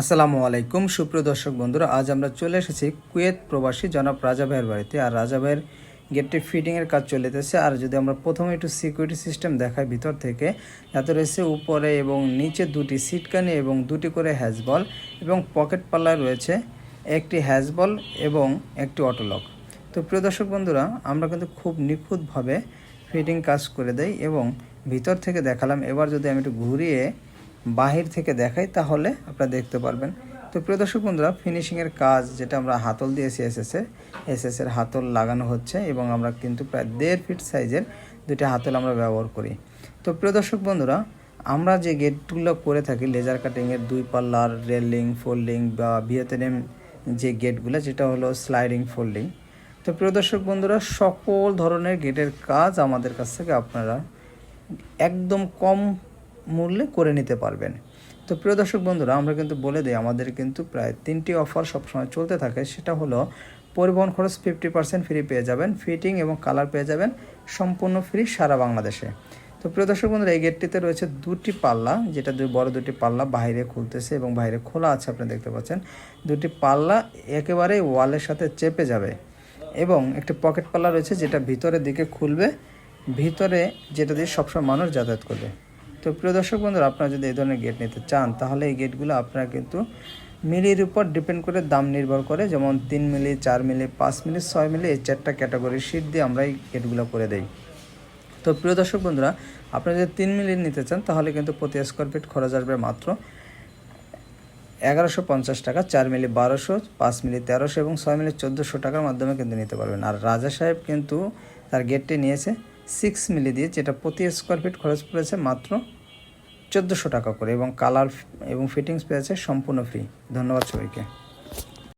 আসসালামু আলাইকুম। সুপ্রিয় দর্শক বন্ধুরা, আজ আমরা চলে এসেছি কুয়েত প্রবাসী জনাব রাজা ভাইয়ের বাড়িতে। আর রাজা ভাইয়ের গেটটি ফিটিংয়ের কাজ চলিতেছে। আর যদি আমরা প্রথমে একটু সিকিউরিটি সিস্টেম দেখাই ভিতর থেকে, যাতে রয়েছে উপরে এবং নিচে দুটি সিটকানি এবং দুটি করে হ্যাজবল এবং পকেট পাল্লায় রয়েছে একটি হ্যাজবল এবং একটি অটোলক তো প্রিয় দর্শক বন্ধুরা, আমরা কিন্তু খুব নিখুঁতভাবে ফিটিং কাজ করে দেই এবং ভিতর থেকে দেখালাম। এবার যদি আমি একটু ঘুরিয়ে বাহির থেকে দেখাই, তাহলে আপনারা দেখতে পারবেন। তো প্রিয় দর্শক বন্ধুরা ফিনিশিংয়ের কাজ যেটা আমরা হাতল দিয়েছি এসএস এর এসএস এর হাতল লাগানো হচ্ছে এবং আমরা কিন্তু প্রায় দেড় ফিট সাইজের দুটি হাতল আমরা ব্যবহার করি। তো প্রিয় দর্শক বন্ধুরা, আমরা যে গেটগুলো করে থাকি লেজার কাটিংয়ের দুই পাল্লার রেলিং ফোল্ডিং বা ভিয়েতনাম যে গেটগুলো যেটা হলো স্লাইডিং ফোল্ডিং তো প্রিয় দর্শক বন্ধুরা, সকল ধরনের গেটের কাজ আমাদের কাছ থেকে আপনারা একদম কম মূল্যে করে নিতে পারবেন। তো প্রিয় দর্শক বন্ধুরা, আমরা কিন্তু বলে দিই, আমাদের কিন্তু প্রায় তিনটি অফার সবসময় চলতে থাকে। সেটা হলো, পরিবহন খরচ ফিফটি পার্সেন্ট ফ্রি পেয়ে যাবেন ফিটিং এবং কালার পেয়ে যাবেন, সম্পূর্ণ ফ্রি সারা বাংলাদেশে। তো প্রিয় দর্শক বন্ধুরা, এই গেটটিতে রয়েছে দুটি পাল্লা, যেটা দুই বড় দুটি পাল্লা বাইরে খুলতেছে এবং বাইরে খোলা আছে, আপনি দেখতে পাচ্ছেন। দুটি পাল্লা একেবারে ওয়ালের সাথে চেপে যাবে এবং একটি পকেট পাল্লা রয়েছে, যেটা ভিতরের দিকে খুলবে। ভিতরে যেটা দিয়ে সবসময় মানুষ যাতায়াত করবে। তো প্রিয় দর্শক বন্ধুরা, আপনারা যদি এই ধরনের গেট নিতে চান, তাহলে এই গেটগুলো আপনারা কিন্তু মিলির উপর ডিপেন্ড করে দাম নির্ভর করে। যেমন তিন মিলি, চার মিলি, পাঁচ মিলি, ছয় মিলি, এই চারটা ক্যাটাগরি শিট দিয়ে আমরা এই গেটগুলো করে দেই। তো প্রিয় দর্শক বন্ধুরা, আপনারা যদি তিন মিলি নিতে চান, তাহলে কিন্তু প্রতি স্কোয়ার ফিট খরচ আসবে মাত্র এগারোশো পঞ্চাশ টাকা। চার মিলি বারোশো, পাঁচ মিলি তেরোশো এবং ছয় মিলি চোদ্দোশো টাকার মাধ্যমে কিন্তু নিতে পারবেন। আর রাজা সাহেব কিন্তু তার গেটটি নিয়েছে। সিক্স মিলি দিয়ে যেটা প্রতি স্কোয়ার ফিট খরচ পড়েছে মাত্র চোদ্দোশো টাকা করে এবং কালার এবং ফিটিংস পেয়েছে সম্পূর্ণ ফ্রি ধন্যবাদ সবাইকে।